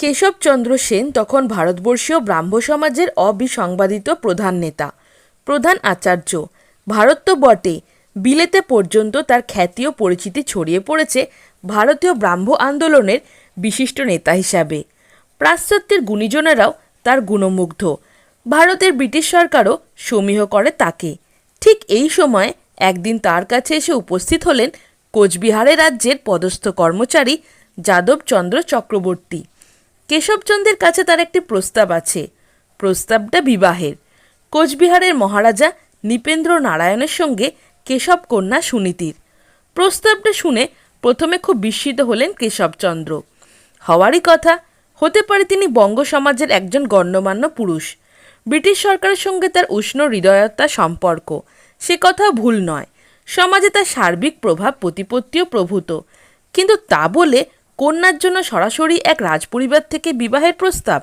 কেশবচন্দ্র সেন তখন ভারতবর্ষীয় ব্রাহ্ম সমাজের অবিসংবাদিত প্রধান নেতা, প্রধান আচার্য। ভারত তো বটে বিলেতে পর্যন্ত তার খ্যাতি ও পরিচিতি ছড়িয়ে পড়েছে ভারতীয় ব্রাহ্ম আন্দোলনের বিশিষ্ট নেতা হিসাবে। পাশ্চাত্যের গুণীজনেরাও তার গুণমুগ্ধ। ভারতের ব্রিটিশ সরকারও সমীহ করে তাকে। ঠিক এই সময় একদিন তার কাছে এসে উপস্থিত হলেন কোচবিহারের রাজ্যের পদস্থ কর্মচারী যাদবচন্দ্র চক্রবর্তী। কেশবচন্দ্রের কাছে তার একটি প্রস্তাব আছে। প্রস্তাবটা বিবাহের। কোচবিহারের মহারাজা নৃপেন্দ্র নারায়ণের সঙ্গে কেশব কন্যা সুনীতির। প্রস্তাবটা শুনে প্রথমে খুব বিস্মিত হলেন কেশবচন্দ্র। হওয়ারই কথা, হতে পারে তিনি বঙ্গ সমাজের একজন গণ্যমান্য পুরুষ। ব্রিটিশ সরকারের সঙ্গে তার উষ্ণ হৃদয়তা সম্পর্ক। সে কথা ভুল নয়। সমাজে তার সার্বিক প্রভাব প্রতিপত্তিও প্রভূত। কিন্তু তা বলে কন্যার জন্য সরাসরি এক রাজপরিবার থেকে বিবাহের প্রস্তাব।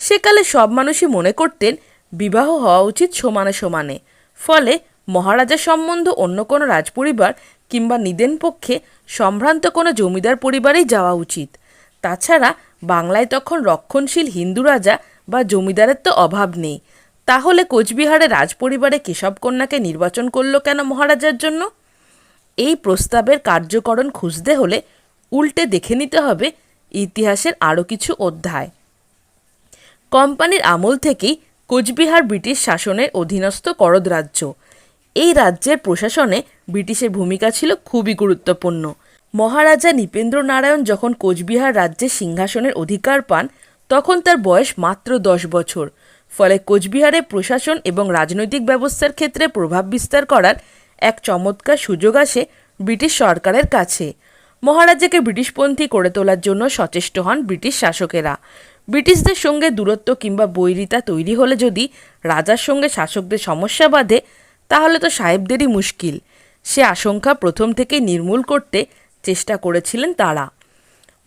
সেকালে সব মানুষই মনে করতেন বিবাহ হওয়া উচিত সমানে সমানে। ফলে মহারাজা সম্বন্ধ অন্য কোনো রাজপরিবার কিংবা নিদেন পক্ষে সম্ভ্রান্ত কোনো জমিদার পরিবারেই যাওয়া উচিত। তাছাড়া বাংলায় তখন রক্ষণশীল হিন্দু রাজা বা জমিদারের তো অভাব নেই। তাহলে কোচবিহারের রাজপরিবারে কেশব কন্যাকে নির্বাচন করল কেন মহারাজার জন্য? এই প্রস্তাবের কার্যকরণ খুঁজতে হলে উল্টে দেখে নিতে হবে ইতিহাসের আরও কিছু অধ্যায়। কোম্পানির আমল থেকেই কোচবিহার ব্রিটিশ শাসনের অধীনস্থ করদ রাজ্য। এই রাজ্যের প্রশাসনে ব্রিটিশের ভূমিকা ছিল খুবই গুরুত্বপূর্ণ। মহারাজা নৃপেন্দ্র নারায়ণ যখন কোচবিহার রাজ্যে সিংহাসনের অধিকার পান, তখন তার বয়স মাত্র দশ বছর। ফলে কোচবিহারের প্রশাসন এবং রাজনৈতিক ব্যবস্থার ক্ষেত্রে প্রভাব বিস্তার করার এক চমৎকার সুযোগ আসে ব্রিটিশ সরকারের কাছে। মহারাজাকে ব্রিটিশপন্থী করে তোলার জন্য সচেষ্ট হন ব্রিটিশ শাসকেরা। ব্রিটিশদের সঙ্গে দূরত্ব কিংবা বৈরিতা তৈরি হলে যদি রাজার সঙ্গে শাসকদের সমস্যা বাঁধে, তাহলে তো সাহেবদেরই মুশকিল। সে আশঙ্কা প্রথম থেকেই নির্মূল করতে চেষ্টা করেছিলেন তারা।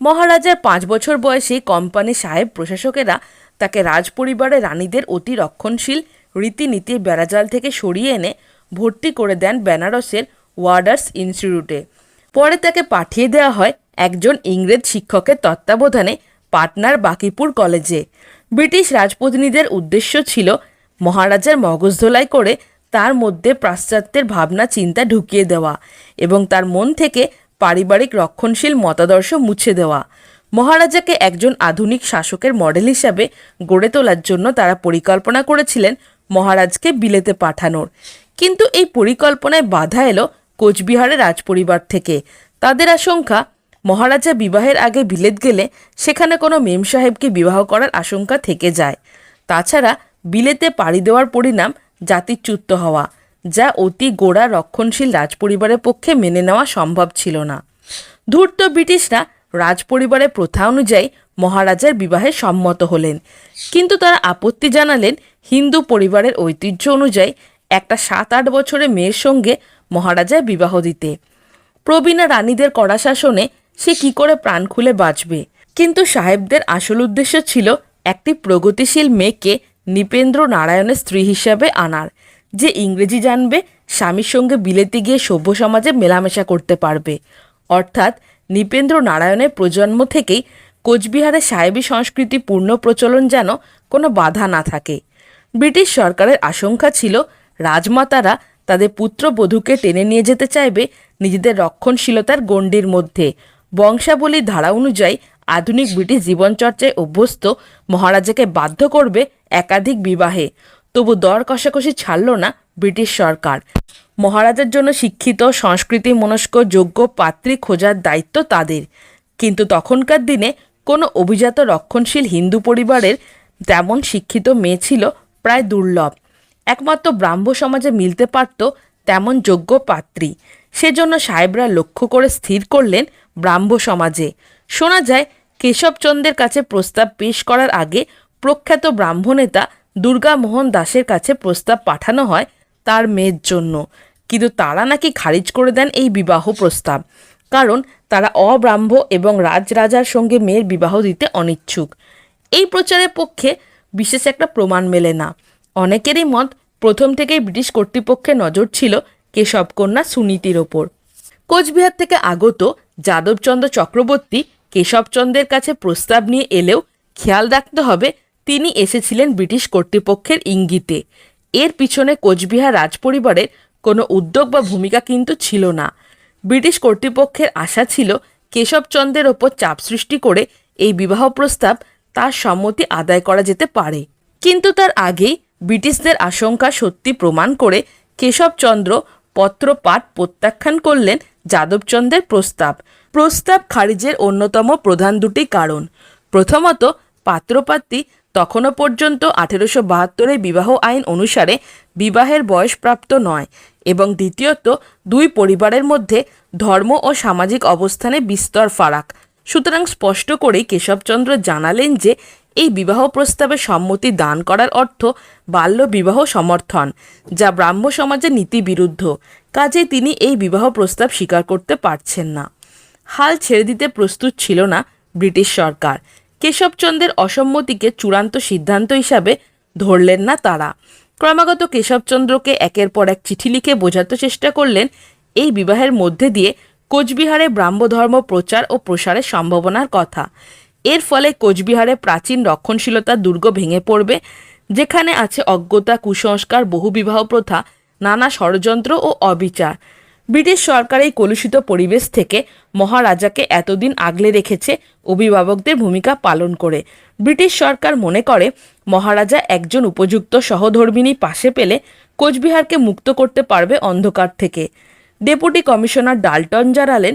মহারাজার পাঁচ বছর বয়সে কোম্পানি সাহেব প্রশাসকেরা তাকে রাজপরিবারের রানীদের অতি রক্ষণশীল রীতিনীতির বেড়াজাল থেকে সরিয়ে এনে ভর্তি করে দেন বেনারসের ওয়ার্ডার্স ইনস্টিটিউটে। পরে তাকে পাঠিয়ে দেওয়া হয় একজন ইংরেজ শিক্ষকের তত্ত্বাবধানে পাটনার বাকিপুর কলেজে। ব্রিটিশ রাজপ্রতিনিধিদের উদ্দেশ্য ছিল মহারাজার মগজধোলাই করে তার মধ্যে পাশ্চাত্যের ভাবনা চিন্তা ঢুকিয়ে দেওয়া এবং তার মন থেকে পারিবারিক রক্ষণশীল মতাদর্শ মুছে দেওয়া। মহারাজাকে একজন আধুনিক শাসকের মডেল হিসাবে গড়ে তোলার জন্য তারা পরিকল্পনা করেছিলেন মহারাজকে বিলেতে পাঠানোর। কিন্তু এই পরিকল্পনায় বাধা এলো কোচবিহারের রাজপরিবার থেকে। তাদের আশঙ্কা, মহারাজা বিবাহের আগে বিলেত গেলে সেখানে কোনো মেম সাহেবকে বিবাহ করার আশঙ্কা থেকে যায়। তাছাড়া বিলেতে পাড়ি দেওয়ার পরিণাম জাতিচ্যুত হওয়া, যা অতি গোড়া রক্ষণশীল রাজপরিবারের পক্ষে মেনে নেওয়া সম্ভব ছিল না। ধূর্ত ব্রিটিশরা রাজপরিবারের প্রথা অনুযায়ী মহারাজার বিবাহে সম্মত হলেন। কিন্তু তারা আপত্তি জানালেন হিন্দু পরিবারের ঐতিহ্য অনুযায়ী একটা সাত আট বছরের মেয়ের সঙ্গে মহারাজার বিবাহ দিতে। প্রবীণা রানীদের কড়া শাসনে সে কি করে প্রাণ খুলে বাঁচবে? কিন্তু সাহেবদের আসল উদ্দেশ্য ছিল একটি প্রগতিশীল মেয়েকে নৃপেন্দ্র নারায়ণের স্ত্রী হিসাবে আনার, যে ইংরেজি জানবে স্বামীর সঙ্গে বিলেতে গিয়ে সভ্য সমাজে মেলামেশা করতে পারবে। অর্থাৎ নৃপেন্দ্র নারায়ণের প্রজন্ম থেকেই কোচবিহারে সাহেবী সংস্কৃতি পূর্ণ প্রচলন যেন কোনো বাধা না থাকে। ব্রিটিশ সরকারের আশঙ্কা ছিল রাজমাতারা তাদের পুত্র পুত্রবধূকে টেনে নিয়ে যেতে চাইবে নিজেদের রক্ষণশীলতার গণ্ডির মধ্যে। বংশাবলীর ধারা অনুযায়ী আধুনিক ব্রিটিশ জীবনচর্চায় অভ্যস্ত মহারাজাকে বাধ্য করবে একাধিক বিবাহে। তবু দর কষাকষি ছাড়ল না ব্রিটিশ সরকার। মহারাজার জন্য শিক্ষিত, সংস্কৃতি মনস্ক, যোগ্য পাত্রী খোঁজার দায়িত্ব তাদের। কিন্তু তখনকার দিনে কোনো অভিজাত রক্ষণশীল হিন্দু পরিবারের তেমন শিক্ষিত মেয়ে ছিল প্রায় দুর্লভ। একমাত্র ব্রাহ্ম সমাজে মিলতে পারত তেমন যোগ্য পাত্রী। সেজন্য সাহেবরা লক্ষ্য করে স্থির করলেন ব্রাহ্ম সমাজে। শোনা যায়, কেশবচন্দ্রের কাছে প্রস্তাব পেশ করার আগে প্রখ্যাত ব্রাহ্ম নেতা দুর্গামোহন দাসের কাছে প্রস্তাব পাঠানো হয় তার মেয়ের জন্য। কিন্তু তারা নাকি খারিজ করে দেন এই বিবাহ প্রস্তাব। কারণ তারা অব্রাহ্ম এবং রাজরাজার সঙ্গে মেয়ের বিবাহ দিতে অনিচ্ছুক। এই প্রচারের পক্ষে বিশেষ একটা প্রমাণ মেলে না। অনেকেরই মত প্রথম থেকেই ব্রিটিশ কর্তৃপক্ষের নজর ছিল কেশবকন্যা সুনীতির ওপর। কোচবিহার থেকে আগত যাদবচন্দ্র চক্রবর্তী কেশবচন্দ্রের কাছে প্রস্তাব নিয়ে এলেও খেয়াল রাখতে হবে তিনি এসেছিলেন ব্রিটিশ কর্তৃপক্ষের ইঙ্গিতে। এর পিছনে কোচবিহার রাজপরিবারের কোনো উদ্যোগ বা ভূমিকা কিন্তু ছিল না। ব্রিটিশ কর্তৃপক্ষের আশা ছিল কেশবচন্দ্রের ওপর চাপ সৃষ্টি করে এই বিবাহ প্রস্তাব তার সম্মতি আদায় করা যেতে পারে। কিন্তু তার আগেই ব্রিটিশদের আশঙ্কা সত্যি প্রমাণ করে কেশবচন্দ্র পত্রপাঠ প্রত্যাখ্যান করলেন যাদবচন্দ্রের প্রস্তাব। প্রস্তাব খারিজের অন্যতম প্রধান দুটি কারণ। প্রথমত, পাত্রপাত্রী তখনও পর্যন্ত আঠেরোশো বাহাত্তরের বিবাহ আইন অনুসারে বিবাহের বয়সপ্রাপ্ত নয় এবং দ্বিতীয়ত, দুই পরিবারের মধ্যে ধর্ম ও সামাজিক অবস্থানে বিস্তর ফারাক। সুতরাং স্পষ্ট করেই কেশবচন্দ্র জানালেন যে এই বিবাহ প্রস্তাবে সম্মতি দান করার অর্থ বাল্য বিবাহ সমর্থন, যা ব্রাহ্ম সমাজের নীতি বিরুদ্ধ। কাজে তিনি এই বিবাহ প্রস্তাব স্বীকার করতে পারছেন না। হাল ছেড়ে দিতে প্রস্তুত ছিল না ব্রিটিশ সরকার। কেশবচন্দ্রের অসম্মতিকে চূড়ান্ত সিদ্ধান্ত হিসাবে ধরলেন না তারা। ক্রমাগত কেশবচন্দ্রকে একের পর এক চিঠি লিখে বোঝাতে চেষ্টা করলেন এই বিবাহের মধ্যে দিয়ে কোচবিহারে ব্রাহ্মধর্ম প্রচার ও প্রসারের সম্ভাবনার কথা। এর ফলে কোচবিহারে প্রাচীন রক্ষণশীলতার দুর্গ ভেঙে পড়বে, যেখানে আছে অজ্ঞতা, কুসংস্কার, বহুবিবাহ প্রথা, নানা ষড়যন্ত্র ও অবিচার। ব্রিটিশ সরকার এই কলুষিত পরিবেশ থেকে মহারাজাকে এতদিন আগলে রেখেছে অভিভাবকদের ভূমিকা পালন করে। ব্রিটিশ সরকার মনে করে, মহারাজা একজন উপযুক্ত সহধর্মিনী পাশে পেলে কোচবিহারকে মুক্ত করতে পারবে অন্ধকার থেকে। ডেপুটি কমিশনার ডাল্টন জানালেন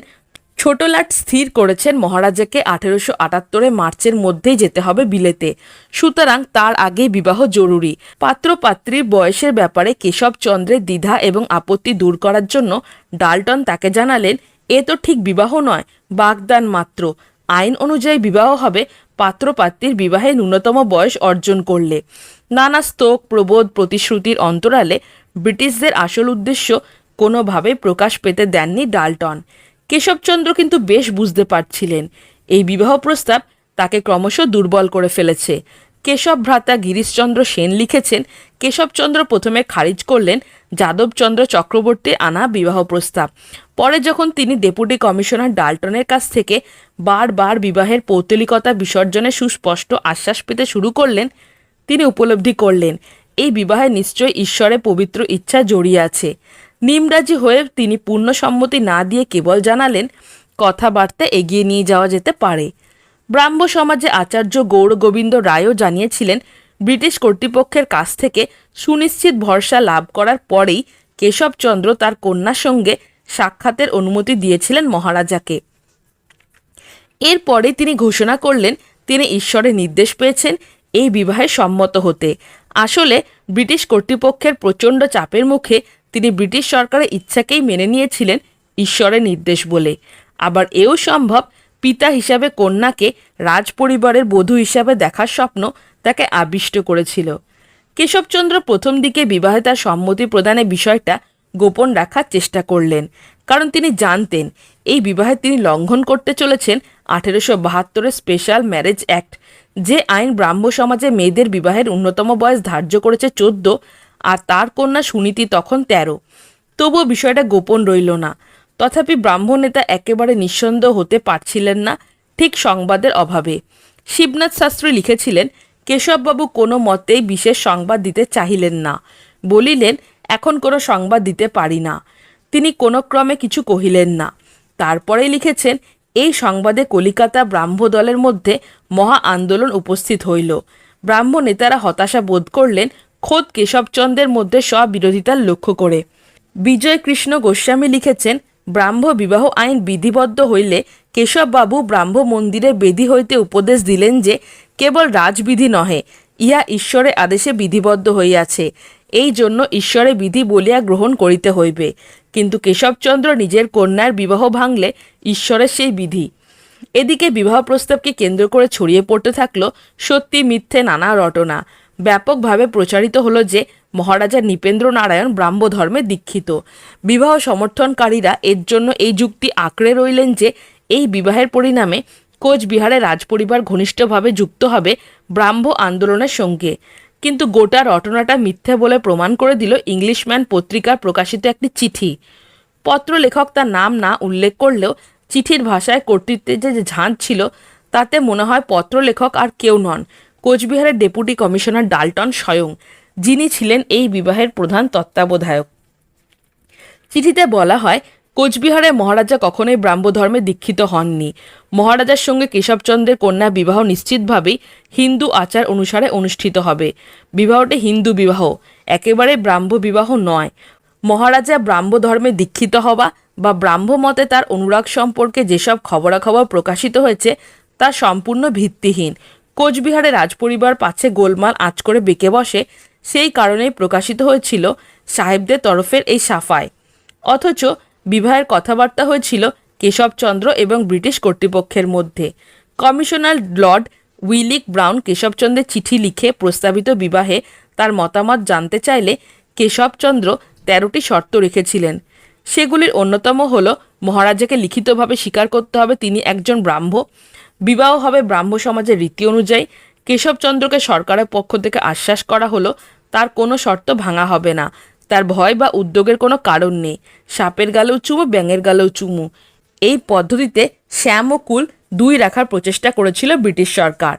ছোটলাট স্থির করেছেন মহারাজাকে আঠেরোশো আটাত্তরে মার্চের মধ্যেই যেতে হবে বিলেতে। সুতরাং তার আগে বিবাহ জরুরি। পাত্রপাত্রীর বয়সের ব্যাপারে কেশবচন্দ্রের দ্বিধা এবং আপত্তি দূর করার জন্য ডাল্টন তাকে জানালেন, এ তো ঠিক বিবাহ নয়, বাগদান মাত্র। আইন অনুযায়ী বিবাহ হবে, পাত্রপাত্রীর বিবাহে ন্যূনতম বয়স অর্জন করলে। নানা স্তোক, প্রবোধ, প্রতিশ্রুতির অন্তরালে ব্রিটিশদের আসল উদ্দেশ্য কোনোভাবে প্রকাশ পেতে দেননি ডাল্টন। কেশবচন্দ্র কিন্তু বেশ বুঝতে পারছিলেন। এই বিবাহ প্রস্তাব তাকে ক্রমশ দুর্বল করে ফেলেছে। কেশব ভ্রাতা গিরিশচন্দ্র সেন লিখেছেন, কেশবচন্দ্র প্রথমে খারিজ করলেন যাদবচন্দ্র চক্রবর্তীর আনা বিবাহ প্রস্তাব। পরে যখন তিনি ডেপুটি কমিশনার ডাল্টনের কাছ থেকে বারবার বিবাহের পৌতলিকতা বিসর্জনে সুস্পষ্ট আশ্বাস পেতে শুরু করলেন, তিনি উপলব্ধি করলেন, এই বিবাহে নিশ্চয় ঈশ্বরের পবিত্র ইচ্ছা জড়িয়ে আছে। নিমরাজি হয়ে তিনি পূর্ণ সম্মতি না দিয়ে কেবল জানালেন, কথাবার্তা এগিয়ে নিয়ে যাওয়া যেতে পারে। ব্রাহ্ম সমাজে আচার্য গৌর গোবিন্দ রায়ও জানিয়েছিলেন, ব্রিটিশ কর্তৃপক্ষের কাছ থেকে সুনিশ্চিত ভরসা লাভ করার পরেই কেশবচন্দ্র তার কন্যার সঙ্গে সাক্ষাতের অনুমতি দিয়েছিলেন মহারাজাকে। এরপরে তিনি ঘোষণা করলেন, তিনি ঈশ্বরের নির্দেশ পেয়েছেন, এই বিবাহে সম্মত হতে। আসলে ব্রিটিশ কর্তৃপক্ষের প্রচণ্ড চাপের মুখে তিনি ব্রিটিশ সরকারের ইচ্ছাকেই মেনে নিয়েছিলেন ঈশ্বরের নির্দেশ বলে। আবার এও সম্ভব পিতা হিসাবে কন্যাকে রাজপরিবারের বধূ হিসাবে দেখার স্বপ্ন তাকে আবিষ্ট করেছিল। কেশবচন্দ্র প্রথম দিকে বিবাহে তার সম্মতি প্রদানের বিষয়টা গোপন রাখার চেষ্টা করলেন, কারণ তিনি জানতেন এই বিবাহে তিনি লঙ্ঘন করতে চলেছেন আঠেরোশো বাহাত্তরের স্পেশাল ম্যারেজ অ্যাক্ট, যে আইন ব্রাহ্ম সমাজে মেয়েদের বিবাহের অন্যতম বয়স ধার্য করেছে চোদ্দ আর তার কন্যা সুনীতি তখন তেরো। তবুও বিষয়টা গোপন রইল না। তথাপি ব্রাহ্ম নেতা একেবারে নিঃসন্দেহ হতে পারছিলেন না ঠিক সংবাদের অভাবে। শিবনাথ শাস্ত্রী লিখেছিলেন, কেশববাবু কোনো মতেই বিশেষ সংবাদ দিতে চাহিলেন না। বলিলেন, এখন কোনো সংবাদ দিতে পারি না। তিনি কোনো ক্রমে কিছু কহিলেন না। তারপরে লিখেছেন, এই সংবাদে কলিকাতা ব্রাহ্ম দলের মধ্যে মহা আন্দোলন উপস্থিত হইল। ব্রাহ্ম নেতারা হতাশা বোধ করলেন খোদ কেশবচন্দ্রের মধ্যে স্ববিরোধিতার লক্ষ্য করে। বিজয় কৃষ্ণ গোস্বামী লিখেছেন, ব্রাহ্ম বিবাহ আইন বিধিবদ্ধ হইলে কেশববাবু ব্রাহ্ম মন্দিরের বেদি হইতে উপদেশ দিলেন যে, কেবল রাজবিধি নহে, ইহা ঈশ্বরের আদেশে বিধিবদ্ধ হইয়াছে। এই জন্য ঈশ্বরের বিধি বলিয়া গ্রহণ করিতে হইবে। কিন্তু কেশবচন্দ্র নিজের কন্যার বিবাহ ভাঙলে ঈশ্বরের সেই বিধি। এদিকে বিবাহ প্রস্তাবকে কেন্দ্র করে ছড়িয়ে পড়তে থাকল সত্যি মিথ্যে নানা রটনা। ব্যাপকভাবে প্রচারিত হলো যে মহারাজা নৃপেন্দ্র নারায়ণ ব্রাহ্ম ধর্মে দীক্ষিত। বিবাহ সমর্থনকারীরা এর জন্য এই যুক্তি আঁকড়ে রইলেন যে এই বিবাহের পরিণামে কোচবিহারে রাজপরিবার ঘনিষ্ঠভাবে যুক্ত হবে ব্রাহ্ম আন্দোলনের সঙ্গে। কিন্তু গোটা রটনাটা মিথ্যে বলে প্রমাণ করে দিল ইংলিশম্যান পত্রিকার প্রকাশিত একটি চিঠি। পত্র লেখক তার নাম না উল্লেখ করলেও চিঠির ভাষায় কর্তৃত্বের যে ঝাঁজ ছিল, তাতে মনে হয় পত্রলেখক আর কেউ নন। কোচবিহারের ডেপুটি কমিশনার ডাল্টন স্বয়ং, যিনি ছিলেন এই বিবাহের প্রধান তত্ত্বাবধায়ক। চিঠিতে বলা হয়, কোচবিহারে মহারাজা কখনোই ব্রাহ্মধর্মে দীক্ষিত হননি। মহারাজার সঙ্গে কেশবচন্দ্রের কন্যা বিবাহ নিশ্চিতভাবেই হিন্দু আচার অনুসারে অনুষ্ঠিত হবে। বিবাহটি হিন্দু বিবাহ, একেবারে ব্রাহ্ম বিবাহ নয়। মহারাজা ব্রাহ্ম ধর্মে দীক্ষিত হওয়া বা ব্রাহ্ম মতে তার অনুরাগ সম্পর্কে যেসব খবরাখবর প্রকাশিত হয়েছে, তা সম্পূর্ণ ভিত্তিহীন। কোচবিহারে রাজপরিবার পাচ্ছে গোলমাল, আঁচ করে বেঁকে বসে। সেই কারণেই প্রকাশিত হয়েছিল সাহেবদের তরফের এই সাফায় অথচ বিবাহের কথাবার্তা হয়েছিল কেশবচন্দ্র এবং ব্রিটিশ কর্তৃপক্ষের মধ্যে। কমিশনার লর্ড উইলিক ব্রাউন কেশবচন্দ্রের চিঠি লিখে প্রস্তাবিত বিবাহে তার মতামত জানতে চাইলে কেশবচন্দ্র তেরোটি শর্ত রেখেছিলেন। সেগুলির অন্যতম হল, মহারাজাকে লিখিতভাবে স্বীকার করতে হবে, তিনি একজন ব্রাহ্ম। বিবাহ হবে ব্রাহ্ম সমাজের রীতি অনুযায়ী। কেশবচন্দ্রকে সরকারের পক্ষ থেকে আশ্বাস করা হলো, তার কোনো শর্ত ভাঙা হবে না। তার ভয় বা উদ্যোগের কোনো কারণ নেই। সাপের গালেও চুমু, ব্যাঙের গালেও চুমু। এই পদ্ধতিতে শ্যাম ও কুল দুই রাখার প্রচেষ্টা করেছিল ব্রিটিশ সরকার।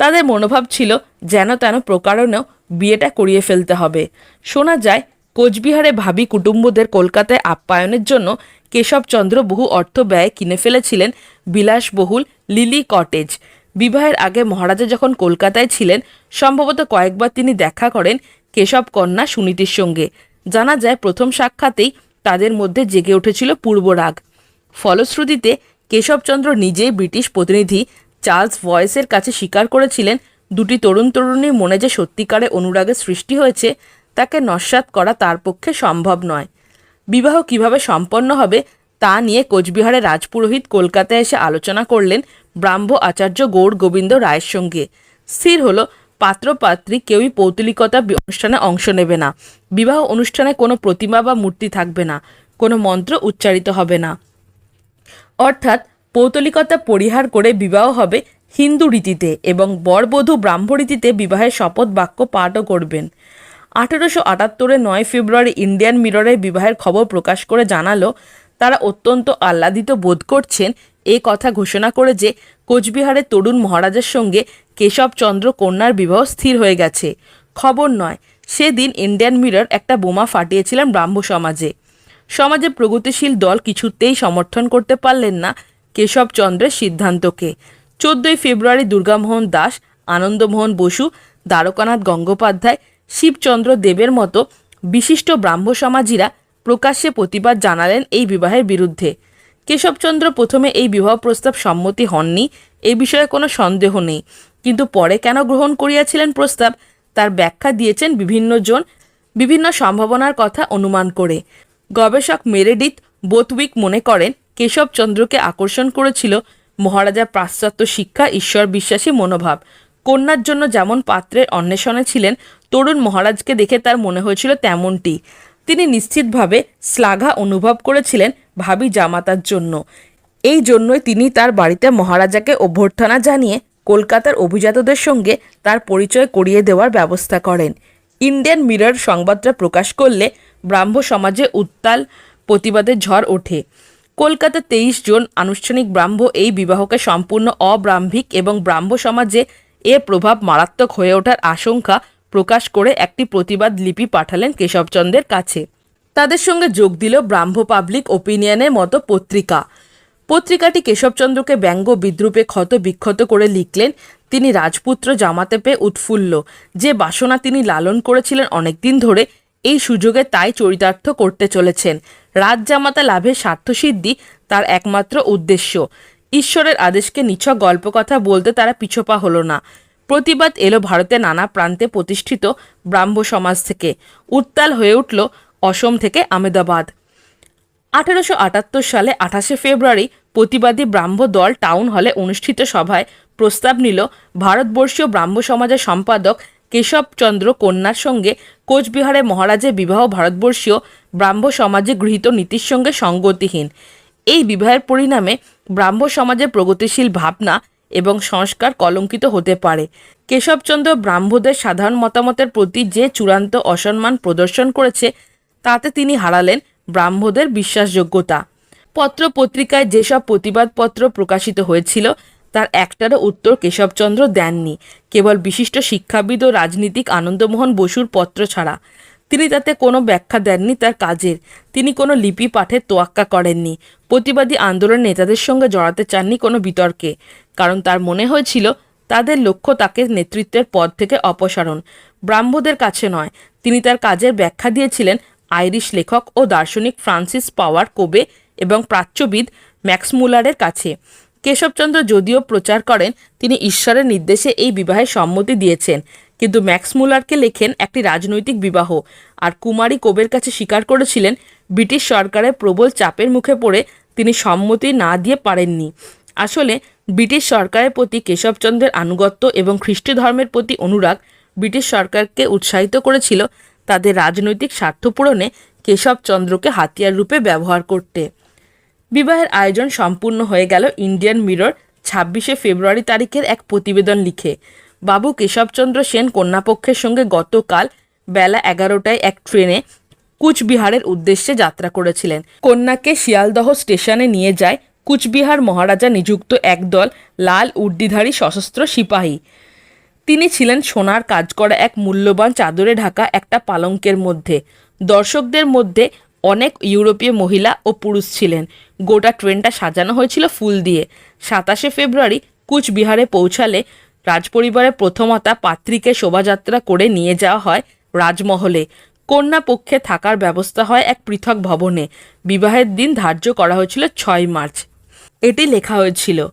তাদের মনোভাব ছিল যেন তেন প্রকারণেও বিয়েটা করিয়ে ফেলতে হবে। শোনা যায়, কোচবিহারে ভাবি কুটুম্বদের কলকাতায় আপ্যায়নের জন্য কেশবচন্দ্র বহু অর্থ ব্যয় কিনে ফেলেছিলেন বিলাসবহুল লিলি কটেজ। বিবাহের আগে মহারাজা যখন কলকাতায় ছিলেন, সম্ভবত কয়েকবার তিনি দেখা করেন কেশব কন্যা সুনীতির সঙ্গে। জানা যায়, প্রথম সাক্ষাতেই তাদের মধ্যে জেগে উঠেছিল পূর্বরাগ ফলশ্রুতিতে কেশবচন্দ্র নিজেই ব্রিটিশ প্রতিনিধি চার্লস ভয়েসের কাছে স্বীকার করেছিলেন, দুটি তরুণ তরুণীর মনে যে সত্যিকারে অনুরাগের সৃষ্টি হয়েছে, তাকে নস্যাৎ করা তার পক্ষে সম্ভব নয়। বিবাহ কীভাবে সম্পন্ন হবে তা নিয়ে কোচবিহারের রাজপুরোহিত কলকাতায় এসে আলোচনা করলেন ব্রাহ্ম আচার্য গৌর গোবিন্দ রায়ের সঙ্গে। স্থির হলো, পাত্রপাত্রী কেউই পৌতলিকতা অনুষ্ঠানে অংশ নেবে না। বিবাহ অনুষ্ঠানে কোনো প্রতিমা বা মূর্তি থাকবে না, কোনো মন্ত্র উচ্চারিত হবে না। অর্থাৎ পৌতলিকতা পরিহার করে বিবাহ হবে হিন্দু রীতিতে এবং বরবধূ ব্রাহ্ম রীতিতে বিবাহের শপথ বাক্য পাঠও করবেন। আঠেরোশো আটাত্তরে নয় ফেব্রুয়ারি ইন্ডিয়ান মিররের বিবাহের খবর প্রকাশ করে জানালো, তারা অত্যন্ত আহ্লাদিত বোধ করছেন। এ কথা ঘোষণা করে যে, কোচবিহারের তরুণ মহারাজের সঙ্গে কেশবচন্দ্র কন্যার বিবাহ স্থির হয়ে গেছে। খবর নয়, সেদিন ইন্ডিয়ান মিরর একটা বোমা ফাটিয়েছিলেন ব্রাহ্ম সমাজে। সমাজে প্রগতিশীল দল কিছুতেই সমর্থন করতে পারলেন না কেশবচন্দ্রের সিদ্ধান্তকে। চোদ্দই ফেব্রুয়ারি দুর্গামোহন দাস, আনন্দমোহন বসু, দ্বারকানাথ গঙ্গোপাধ্যায় শিবচন্দ্র দেবের মতো বিশিষ্ট ব্রাহ্ম সমাজীরা প্রকাশ্যে প্রতিবাদ জানালেন এই বিবাহের বিরুদ্ধে। কেশবচন্দ্র প্রথমে এই বিবাহ প্রস্তাব সম্মতি হননি, এ বিষয়ে কোনো সন্দেহ নেই। কিন্তু পরে কেন গ্রহণ করিয়াছিলেন প্রস্তাব, তার ব্যাখ্যা দিয়েছেন বিভিন্ন জন বিভিন্ন সম্ভাবনার কথা অনুমান করে। গবেষক মেরেডিথ বোথউইক মনে করেন, কেশবচন্দ্রকে আকর্ষণ করেছিল মহারাজার পাশ্চাত্য শিক্ষা, ঈশ্বর বিশ্বাসী মনোভাব। কন্যার জন্য যেমন পাত্রের অন্বেষণে ছিলেন, তরুণ মহারাজকে দেখে তার মনে হয়েছিল তেমনটি। তিনি নিশ্চিতভাবে শ্লাঘা অনুভব করেছিলেন ভাবি জামাতার জন্য। এই জন্যই তিনি তার বাড়িতে মহারাজাকে অভ্যর্থনা জানিয়ে কলকাতার অভিজাতদের সঙ্গে তার পরিচয় করিয়ে দেওয়ার ব্যবস্থা করেন। ইন্ডিয়ান মিরর সংবাদটা প্রকাশ করলে ব্রাহ্ম সমাজে উত্তাল প্রতিবাদের ঝড় ওঠে। কলকাতা তেইশ জন আনুষ্ঠানিক ব্রাহ্ম এই বিবাহকে সম্পূর্ণ অব্রাহ্মিক এবং ব্রাহ্ম সমাজে এর প্রভাব মারাত্মক হয়ে ওঠার আশঙ্কা প্রকাশ করে একটি প্রতিবাদ লিপি পাঠালেন কেশবচন্দ্রের কাছে। তাদের সঙ্গে যোগ দিল ব্রাহ্ম পাবলিক ওপিনিয়নের মতো পত্রিকা। পত্রিকাটি কেশবচন্দ্রকে ব্যঙ্গ বিদ্রুপে ক্ষত বিক্ষত করে লিখলেন, তিনি রাজপুত্র জামাতে পেয়ে উৎফুল্ল। যে বাসনা তিনি লালন করেছিলেন অনেকদিন ধরে, এই সুযোগে তাই চরিতার্থ করতে চলেছেন। রাজজামাতা লাভের স্বার্থসিদ্ধি তার একমাত্র উদ্দেশ্য। ঈশ্বরের আদেশকে নিছক গল্পকথা বলতে তারা পিছপা হলো না। প্রতিবাদ এলো ভারতের নানা প্রান্তে প্রতিষ্ঠিত ব্রাহ্ম সমাজ থেকে। উত্তাল হয়ে উঠল অসম থেকে আমেদাবাদ আঠারোশো আটাত্তর সালে আঠাশে ফেব্রুয়ারি প্রতিবাদী ব্রাহ্ম দল টাউন হলে অনুষ্ঠিত সভায় প্রস্তাব নিল ভারতবর্ষীয় ব্রাহ্ম সমাজের সম্পাদক কেশবচন্দ্র কন্যার সঙ্গে কোচবিহারে মহারাজের বিবাহ ভারতবর্ষীয় ব্রাহ্ম সমাজে গৃহীত নীতির সঙ্গে সঙ্গতিহীন। এই বিবাহের পরিণামে ব্রাহ্ম সমাজের প্রগতিশীল ভাবনা এবং সংস্কার কলঙ্কিত হতে পারে। কেশবচন্দ্র ব্রাহ্মদের সাধারণ মতামতের প্রতি যে চূড়ান্ত অসম্মান প্রদর্শন করেছে, তাতে তিনি হারালেন ব্রাহ্মদের বিশ্বাসযোগ্যতা। পত্র পত্রিকায় যেসব প্রতিবাদপত্র প্রকাশিত হয়েছিল, তার একটারও উত্তর কেশবচন্দ্র দেননি। কেবল বিশিষ্ট শিক্ষাবিদ ও রাজনীতিক আনন্দমোহন বসুর পত্র ছাড়া। তিনি তাতে কোনো ব্যাখ্যা দেননি তার কাজের। তিনি কোনো লিপি পাঠের তোয়াক্কা করেননি। প্রতিবাদী আন্দোলন নেতাদের সঙ্গে জড়াতে চাননি কোনো বিতর্কে। কারণ তার মনে হয়েছিল, তাদের লক্ষ্য তাকে নেতৃত্বের পদ থেকে অপসারণ। ব্রাহ্মদের কাছে নয়, তিনি তার কাজের ব্যাখ্যা দিয়েছিলেন আইরিশ লেখক ও দার্শনিক ফ্রান্সিস পাওয়ার কোবে এবং প্রাচ্যবিদ ম্যাক্স মুলারের কাছে। কেশবচন্দ্র যদিও প্রচার করেন, তিনি ঈশ্বরের নির্দেশে এই বিবাহে সম্মতি দিয়েছেন। কিন্তু ম্যাক্স মুলারকে লেখেন একটি রাজনৈতিক বিবাহ। আর কুমারী কোবের কাছে স্বীকার করেছিলেন, ব্রিটিশ সরকারের প্রবল চাপের মুখে পড়ে তিনি সম্মতি না দিয়ে পারেননি। আসলে ব্রিটিশ সরকারের প্রতি কেশবচন্দ্রের আনুগত্য এবং খ্রিস্ট ধর্মের প্রতি অনুরাগ ব্রিটিশ সরকারকে উৎসাহিত করেছিল তাদের রাজনৈতিক স্বার্থ পূরণে কেশবচন্দ্রকে হাতিয়ার রূপে ব্যবহার করতে। বিবাহের আয়োজন সম্পূর্ণ হয়ে গেল ইন্ডিয়ান মিরর, ছাব্বিশে ফেব্রুয়ারি তারিখের এক প্রতিবেদন লিখে। বাবু কেশবচন্দ্র সেন কন্যাপক্ষের সঙ্গে গতকাল বেলা এগারোটায় এক ট্রেনে কুচবিহারের উদ্দেশ্যে যাত্রা করেছিলেন। কন্যাকে শিয়ালদহ স্টেশনে নিয়ে যায় কুচবিহার মহারাজা নিযুক্ত একদল লাল উর্দিধারী সশস্ত্র সিপাহী। তিনি ছিলেন সোনার কাজ করা এক মূল্যবান চাদরে ঢাকা একটা পালঙ্কের মধ্যে। দর্শকদের মধ্যে অনেক ইউরোপীয় মহিলা ও পুরুষ ছিলেন। গোটা ট্রেনটা সাজানো হয়েছিল ফুল দিয়ে। সাতাশে ফেব্রুয়ারি কুচবিহারে পৌঁছালে রাজপরিবারের প্রথমতা পাত্রীকে শোভাযাত্রা করে নিয়ে যাওয়া হয় রাজমহলে। কন্যা পক্ষে থাকার ব্যবস্থা হয় এক পৃথক ভবনে। বিবাহের দিন ধার্য করা হয়েছিল ছয় মার্চ। এটি লেখা হয়েছিল,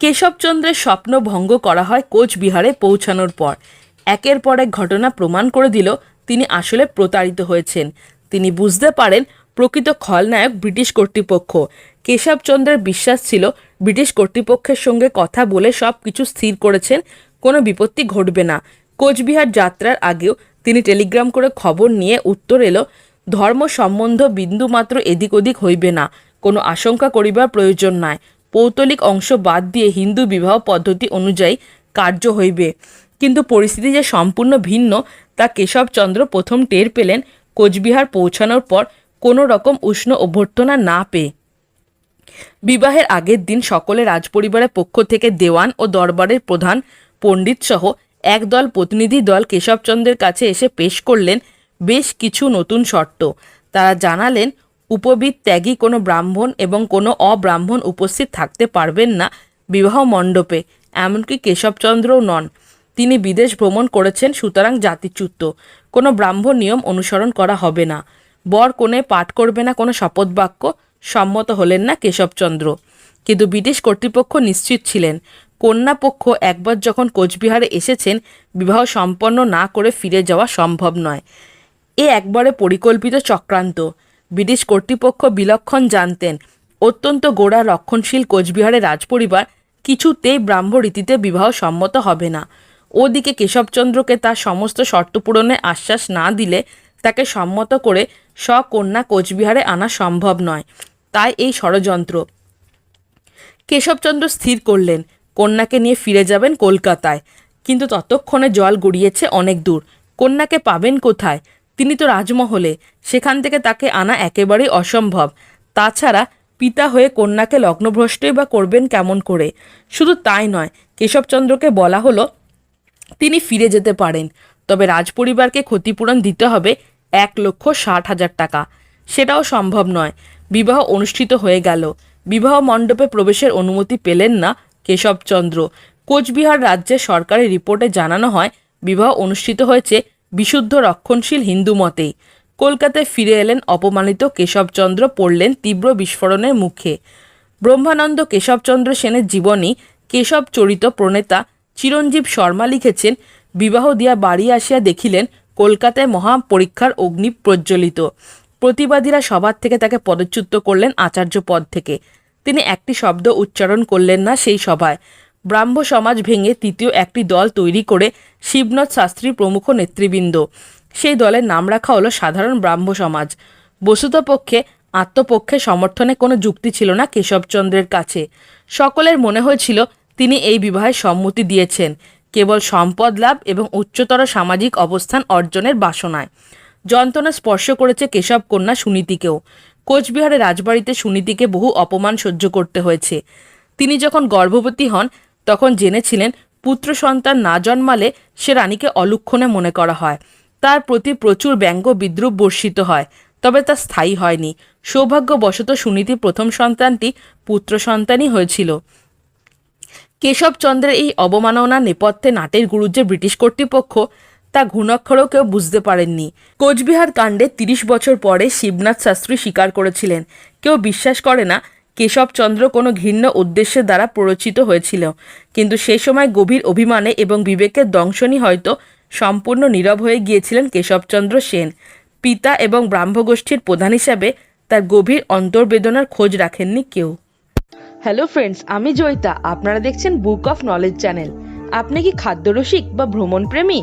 কেশবচন্দ্রের স্বপ্ন ভঙ্গ করা হয় কোচবিহারে পৌঁছানোর পর। একের পর এক ঘটনা প্রমাণ করে দিল তিনি আসলে প্রতারিত হয়েছেন। তিনি বুঝতে পারেন প্রকৃত খলনায়ক ব্রিটিশ কর্তৃপক্ষ। কেশবচন্দ্রের বিশ্বাস ছিল ব্রিটিশ কর্তৃপক্ষের সঙ্গে কথা বলে সব কিছু স্থির করেছেন, কোনো বিপত্তি ঘটবে না। কোচবিহার যাত্রার আগেও তিনি টেলিগ্রাম করে খবর নিয়ে উত্তর এলো, ধর্ম সম্বন্ধ বিন্দুমাত্র এদিক ওদিক হইবে না, কোনো আশঙ্কা করিবার প্রয়োজন নাই। পৌতলিক অংশ বাদ দিয়ে হিন্দু বিবাহ পদ্ধতি অনুযায়ী কার্য হইবে। কিন্তু পরিস্থিতি যে সম্পূর্ণ ভিন্ন, তা কেশবচন্দ্র প্রথম টের পেলেন কোচবিহার পৌঁছানোর পর কোনো রকম উষ্ণ অভ্যর্থনা না পেয়ে। বিবাহের আগের দিন সকলে রাজপরিবারের পক্ষ থেকে দেওয়ান ও দরবারের প্রধান পণ্ডিত সহ একদল প্রতিনিধি দল কেশবচন্দ্রের কাছে এসে পেশ করলেন বেশ কিছু নতুন শর্ত। তারা জানালেন উপবিদ ত্যাগী কোনো ব্রাহ্মণ এবং কোনো অব্রাহ্মণ উপস্থিত থাকতে পারবেন না বিবাহ মণ্ডপে, এমনকি কেশবচন্দ্রও নন। তিনি বিদেশ ভ্রমণ করেছেন, সুতরাং জাতিচ্যুত। কোনো ব্রাহ্মণ নিয়ম অনুসরণ করা হবে না। বর কোণে পাঠ করবে না কোনো শপথ বাক্য সম্মত হলেন না কেশবচন্দ্র। কিন্তু ব্রিটিশ কর্তৃপক্ষ নিশ্চিত ছিলেন কন্যা পক্ষ একবার যখন কোচবিহারে এসেছেন, বিবাহ সম্পন্ন না করে ফিরে যাওয়া সম্ভব নয়। এ একবারে পরিকল্পিত চক্রান্ত। ব্রিটিশ কর্তৃপক্ষ বিলক্ষণ জানতেন, অত্যন্ত গোড়া রক্ষণশীল কোচবিহারের রাজপরিবার কিছুতেই ব্রাহ্ম রীতিতে বিবাহ সম্মত হবে না। ওদিকে কেশবচন্দ্রকে তার সমস্ত শর্ত পূরণের আশ্বাস না দিলে তাকে সম্মত করে সকন্যা কোচবিহারে আনা সম্ভব নয়। তাই এই ষড়যন্ত্র। কেশবচন্দ্র স্থির করলেন, কন্যাকে নিয়ে ফিরে যাবেন কলকাতায়। কিন্তু ততক্ষণে জল গড়িয়েছে অনেক দূর। কন্যাকে পাবেন কোথায়? তিনি তো রাজমহলে, সেখান থেকে তাকে আনা একেবারেই অসম্ভব। তাছাড়া পিতা হয়ে কন্যাকে লগ্নভ্রষ্টই বা করবেন কেমন করে? শুধু তাই নয়, কেশবচন্দ্রকে বলা হলো, তিনি ফিরে যেতে পারেন। তবে রাজপরিবারকে ক্ষতিপূরণ দিতে হবে এক লক্ষ ষাট হাজার টাকা। সেটাও সম্ভব নয়। বিবাহ অনুষ্ঠিত হয়ে গেল। বিবাহ মণ্ডপে প্রবেশের অনুমতি পেলেন না কেশবচন্দ্র কোচবিহার রাজ্যের সরকারি রিপোর্টে জানানো হয়, বিবাহ অনুষ্ঠিত হয়েছে বিশুদ্ধ রক্ষণশীল হিন্দু মতেই কলকাতায় ফিরে এলেন অপমানিত কেশবচন্দ্র পড়লেন তীব্র বিস্ফোরণের মুখে। ব্রহ্মানন্দ কেশবচন্দ্র সেনের জীবনী কেশব চরিত প্রণেতা চিরঞ্জীব শর্মা লিখেছেন, বিবাহ দিয়া বাড়ি আসিয়া দেখিলেন কলকাতায় মহাপরীক্ষার অগ্নি প্রজ্বলিত। প্রতিবাদীরা সবার থেকে তাকে পদচ্যুত করলেন আচার্য পদ থেকে। তিনি একটি শব্দ উচ্চারণ করলেন না সেই সভায়। ব্রাহ্ম সমাজ ভেঙে তৃতীয় একটি দল তৈরি করে শিবনাথ শাস্ত্রী প্রমুখ নেতৃবৃন্দ। সেই দলের নাম রাখা হলো সাধারণ ব্রাহ্ম সমাজ। বস্তুতপক্ষে আত্মপক্ষে সমর্থনে কোনো যুক্তি ছিল না কেশবচন্দ্রের কাছে। সকলের মনে হয়েছিল তিনি এই বিবাহে সম্মতি দিয়েছেন। কেবল সম্পদ লাভ এবং উচ্চতর সামাজিক অবস্থান অর্জনের বাসনায়। যন্ত্রণা স্পর্শ করেছে কেশব কন্যা সুনীতিকেও। কোচবিহারে রাজবাড়িতে সুনীতিকে বহু অপমান সহ্য করতে হয়েছে। তিনি যখন গর্ভবতী হন, তখন জেনেছিলেন পুত্র সন্তান না জন্মালে সে রানীকে অলক্ষণে মনে করা হয়। তার প্রতি প্রচুর ব্যঙ্গ বিদ্রুপ বর্ষিত হয়, তবে তা স্থায়ী হয়নি। সৌভাগ্যবশত সুনীতি প্রথম সন্তানটি পুত্র সন্তানই হয়েছিল। কেশবচন্দ্রের এই অবমাননা নেপথ্যে নাটের গুরুর যে ব্রিটিশ কর্তৃপক্ষ তা ঘুণাক্ষরেও কেউ বুঝতে পারেননি। কোচবিহার কাণ্ডে তিরিশ বছর পরে শিবনাথ শাস্ত্রী স্বীকার করেছিলেন। কেউ বিশ্বাস করে না, কেশবচন্দ্র কোনো ঘৃণ্য উদ্দেশ্যের দ্বারা প্ররোচিত হয়েছিল। কিন্তু সেই সময় গভীর অভিমানে এবং বিবেকের দংশনই হয়তো সম্পূর্ণ নীরব হয়ে গিয়েছিলেন কেশবচন্দ্র সেন। পিতা এবং ব্রাহ্মগোষ্ঠীর প্রধান হিসাবে তার গভীর অন্তর্বেদনার খোঁজ রাখেননি কেউ। হ্যালো ফ্রেন্ডস, আমি জয়িতা। আপনারা দেখছেন বুক অফ নলেজ চ্যানেল। আপনি কি খাদ্যরসিক বা ভ্রমণ প্রেমী